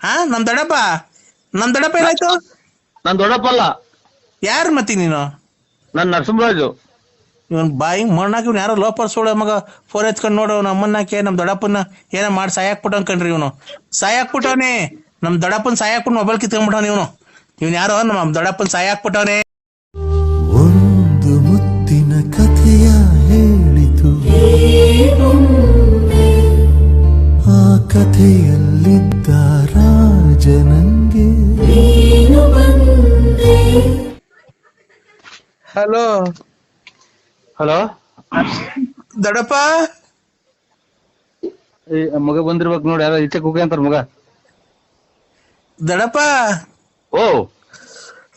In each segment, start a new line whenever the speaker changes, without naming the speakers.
ಹಾ ನಮ್ ದೊಡ್ಡಪ್ಪ. ನಮ್ ದೊಡ್ಡಪ್ಪ ಏನಾಯ್ತು?
ದೊಡ್ಡಪ್ಪ ಅಲ್ಲ.
ಯಾರು ಮತ್ತಿ ನೀನು?
ನನ್ ನರಸಿಂಹರಾಜು.
ಇವನ್ ಬಾಯಿ ಮಣ್ಣಾಕಿ ಇವ್ನು ಯಾರೋ ಲೋಪರ್ ಸೋಳ ಮಗ ಫೋನ್ ಎತ್ಕೊಂಡು ನೋಡು ಅವ್ನ ಅಮ್ಮನ್ನಾಕೆ ನಮ್ ದೊಡ್ಡಪ್ಪನ ಏನೋ ಮಾಡಿ ಸಾಯಾಕ್ಬಿಟ್ಟವ್ ಕಣ್ರಿ ಇವನು. ಸಾಯಾಕ್ಬಿಟ್ಟವನೆ ನಮ್ ದೊಡ್ಡಪ್ಪನ ಸಾಯಾಕ್ಬಿಟ್ಟು ಮೊಬೈಲ್ ಕಿತ್ಕೊಂಡ್ಬಿಟ್ಟವನ ಇವನು. ಇವನ್ ಯಾರೋ ನಮ್ಮ ದೊಡ್ಡಪ್ಪನ ಸಾಯಾಕ್ಬಿಟ್ಟವನೆ
ಒಂದು ಮುತ್ತಿನ ಕಥೆಯ ಹೇಳಿತು. ಆ ಕಥೆಯಲ್ಲಿದ್ದ
ಹಲೋ.
ಹಲೋ. ದಡಪ್ಪ ಮಗ ಬಂದಿರ್ಬೇಕು ನೋಡಿ ಯಾರೋ ಈಚೆ ಕುಕ್ಕೆ ಅಂತಾರ ಮಗ.
ದಡಪ್ಪ
ಓ.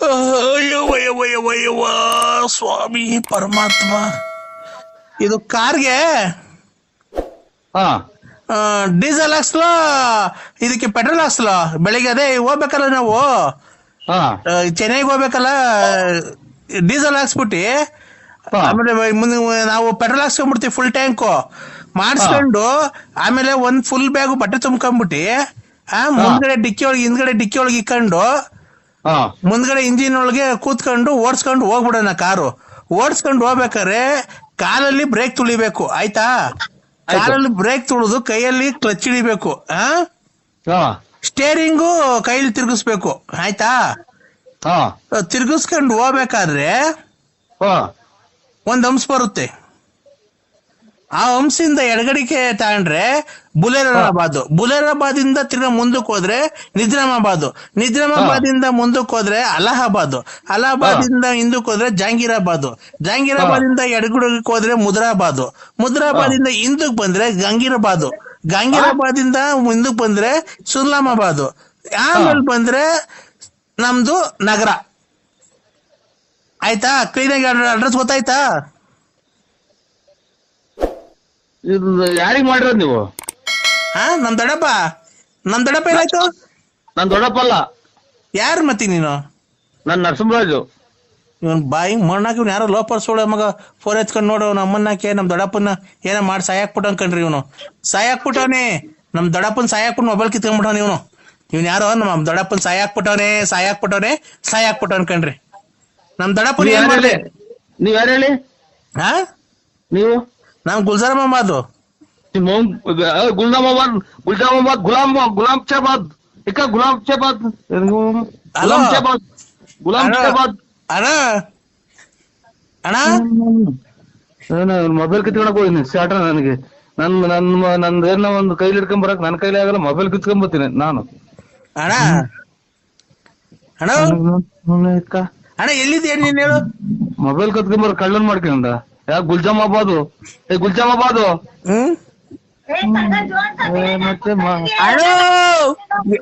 ಅಯ್ಯೋ ಸ್ವಾಮಿ ಪರಮಾತ್ಮ ಇದು ಕಾರ್ಗೆ
ಹಾ
ಡೀಸೆಲ್ ಹಾಕ್ಸ್ಲಾ ಇದಕ್ಕೆ ಪೆಟ್ರೋಲ್ ಹಾಕ್ಸ್ಲಾ ಬೆಳಿಗ್ಗೆ ಅದೇ ಹೋಗ್ಬೇಕಲ್ಲ ನಾವು ಚೆನ್ನೈಗೆ ಹೋಗ್ಬೇಕಲ್ಲ ಡೀಸೆಲ್ ಹಾಕ್ಸ್ಬಿಟ್ಟಿ ಆಮೇಲೆ ಮುಂದೆ ನಾವು ಪೆಟ್ರೋಲ್ ಹಾಕ್ಸ್ಕೊಂಡ್ಬಿಡ್ತೀವಿ ಫುಲ್ ಟ್ಯಾಂಕು ಮಾಡಿಸ್ಕೊಂಡು ಆಮೇಲೆ ಒಂದ್ ಫುಲ್ ಬ್ಯಾಗ್ ಬಟ್ಟೆ ತುಂಬ್ಕೊಂಡ್ಬಿಟ್ಟು ಆ ಮುಂದ್ಗಡೆ ಡಿಕ್ಕಿ ಒಳಗೆ ಹಿಂದ್ಗಡೆ ಡಿಕ್ಕಿ ಒಳಗೆ ಇಕ್ಕೊಂಡು ಮುಂದ್ಗಡೆ ಇಂಜಿನ್ ಒಳಗೆ ಕೂತ್ಕೊಂಡು ಓಡಿಸ್ಕೊಂಡು ಹೋಗ್ಬಿಡೋಣ ಕಾರು. ಓಡಿಸ್ಕೊಂಡು ಹೋಗ್ಬೇಕಾದ್ರೆ ಕಾಲಲ್ಲಿ ಬ್ರೇಕ್ ತುಳಿಬೇಕು ಆಯ್ತಾ? ಕಾಲಲ್ಲಿ ಬ್ರೇಕ್ ತುಳಿದು ಕೈಯಲ್ಲಿ ಕ್ಲಚ್ ಹಿಡಿಬೇಕು ಆ? ಸ್ಟೇರಿಂಗು ಕೈಲಿ ತಿರುಗಿಸ್ಬೇಕು ಆಯ್ತಾ? ತಿರ್ಗಿಸ್ಕೊಂಡು ಹೋಗ್ಬೇಕಾದ್ರೆ ಒಂದ್ ಹಂಸ ಬರುತ್ತೆ. ಆ ಹಂಸಿಂದ ಎಡಗಡಿಕೆ ತಗೊಂಡ್ರೆ ಬುಲೇರಾಬಾದ್ ಬುಲೇರಾಬಾದ್ ಇಂದ ತಿರ್ಗ ಮುಂದಕ್ಕೆ ಹೋದ್ರೆ ನಿಜಾಮಾಬಾದ್ ನಿಜಾಮಾಬಾದ್ ಇಂದ ಮುಂದಕ್ಕೆ ಹೋದ್ರೆ ಅಲಹಾಬಾದ್. ಅಲಹಾಬಾದ್ ಇಂದ ಹಿಂದಕ್ಕೆ ಹೋದ್ರೆ ಜಹಾಂಗೀರಾಬಾದ್. ಜಹಾಂಗೀರಾಬಾದ್ ಇಂದ ಎಡಗಡಕ್ಕೆ ಹೋದ್ರೆ ಮುದ್ರಾಬಾದ್. ಮುದ್ರಾಬಾದ್ ಇಂದ ಹಿಂದಕ್ಕೆ ಬಂದ್ರೆ ಗಂಗೀರಾಬಾದ್. ಗಂಗೀರಾಬಾದ್ ಇಂದ ಮುಂದಕ್ಕೆ ಬಂದ್ರೆ ಸುಲ್ಲಾಮಾಬಾದ್ ಆಮೇಲೆ ಬಂದ್ರೆ ನಮ್ದು ನಗರ. ಆಯ್ತಾ? ಕ್ಲೀನಾಗಿ ಅಡ್ರೆಸ್ ಗೊತ್ತಾಯ್ತಾ?
ಇದು ಯಾರಿಗ್ ಮಾಡಿರೋದ್ ನೀವು?
ಹಾ ನಮ್ ದೊಡ್ಡಪ್ಪ. ನಮ್ ದೊಡ್ಡಪ್ಪ ಏನಾಯ್ತು?
ದೊಡ್ಡಪ್ಪ ಅಲ್ಲ.
ಯಾರು ಮತ್ತಿ ನೀನು?
ನಾನ್ ನರಸಿಂಹರಾಜು.
ಇವನ್ ಬಾಯಿ ಮಣ್ಣಾಕಿ ಇವ್ನು ಯಾರೋ ಲೋಪರ್ ಸೋಳ ಮಗ ಫೋನ್ ಎತ್ಕೊಂಡು ನೋಡು ನಮ್ಮನ್ನ ಅಮ್ಮನ್ನಾಕೆ ನಮ್ ದೊಡ್ಡಪ್ಪನ ಏನೋ ಮಾಡಿ ಸಾಯಾಕ್ಬಿಟ್ಟವ್ ಅನ್ಕಂಡ್ರಿ ಇವನು. ಸಾಯಾಕ್ಬಿಟ್ಟವನೇ ನಮ್ ದೊಡ್ಡಪ್ಪನ ಸಾಯಾಕ್ಬಿಟ್ಟು ಮೊಬೈಲ್ ಕಿತ್ಕೊಂಡ್ಬಿಟ್ಟವನ ಇವನು. ಇವ್ನು ಯಾರೋ ನಮ್ಮ ದೊಡ್ಡಪ್ಪನ ಸಾಯಾಕ್ಬಿಟ್ಟವನೆ ಸಾಯ್ ಸಾಯಾಕ್ಬಿಟ್ಟವನ್ ಕಣ್ರಿ. ನಮ್ ದೊಡ್ಡಪ್ಪನ ಏನ್ ಮಾಡ್ಲಿ?
ನೀವ್ ಯಾರು ಹೇಳಿ?
ಹಾ?
ನೀವು?
ನಮ್ ಗುಲ್ಜಾರ್ ಮೊಹಮ್ಮದ್.
ಗುಲ್ಜಾಮ್ ಅವ್ನ್- ಗುಲ್ಜಾಮ್ ಗುಲ್ಜಾಮಾಬಾದ್ ಗುಲಾಮ್ ಗುಲಾಮ್ ಚಾಬಾದ್ ಇಕ್ಕ ಗುಲಾಮ್ ಚಬಾದ್ ಗುಲಾಮ್ ಚಬಾದ್ ಗುಲಾಮ್
ಅಣ್ಣ.
ಚಾಬಾದ್
ಅಣ್ಣ ಅಣ್ಣ
ಮೊಬೈಲ್ ಕಿತ್ಕೊಳಕ್ ಹೋಗಿನಿ ಸ್ಯಾಟ್ರ ನನಗೆ. ನನ್ ನನ್ ನಂದ್ ಏನೋ ಒಂದು ಕೈಲಿ ಹಿಡ್ಕೊಂಡ್ ಬರಕ್ ನನ್ನ ಕೈಲಿ ಆಗಲ್ಲ ಮೊಬೈಲ್ ಕಿತ್ಕೊಂಡ್ ಬರ್ತೀನಿ ನಾನು.
ಅಣ್ಣ? ಅಣ್ಣ? ಅಣ್ಣ ಎಲ್ಲಿದ್ಯಾ ನೀನ್ ಹೇಳು?
ಮೊಬೈಲ್ ಕತ್ಕೊಂಡ್ ಬರ ಕಳ್ಳನ್ ಮಾಡ್ಕೊಂಡ. ಯಾ ಏ ಗುಲ್ಜಾಮಾಬಾದು
ಹ್ಮ್?
ಏ, ಮತ್ತೆ ಮ-
ಅಣ್ಣ!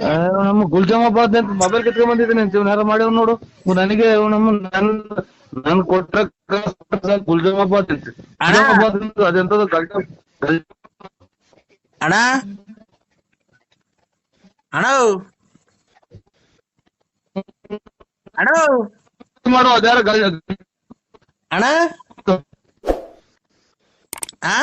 ಏ, ನಮ್ಮ ಗುಲ್ಜಾಮಾಬಾದ್ ಅಂತ ಮೊಬೈಲ್ ಕಿತ್ಕೊಂಡ್ ಬಂದಿದ್ದೀನಿ ಜೀವನ ಮಾಡಿ ನೋಡು. ನನಗೆ ನಮ್ಮ ನನ್ ನನ್ ಗುಲ್ಜಾಮ್ ಗುಲ್ಜಾಮಾಬಾದ್ ಅಂತ.
ಅಣ್ಣ.
ಗುಲ್ಜಾಮಾಬಾದ್ ಅಂತ ಅದೆಂತದು
ಅಣ್ಣ? ಅಣ್ಣ! ಅಣ್ಣ?
ಮಾಡು ಅದ್ಯಾರ ಗಲ್-
ಅಣ್ಣ? ಆ?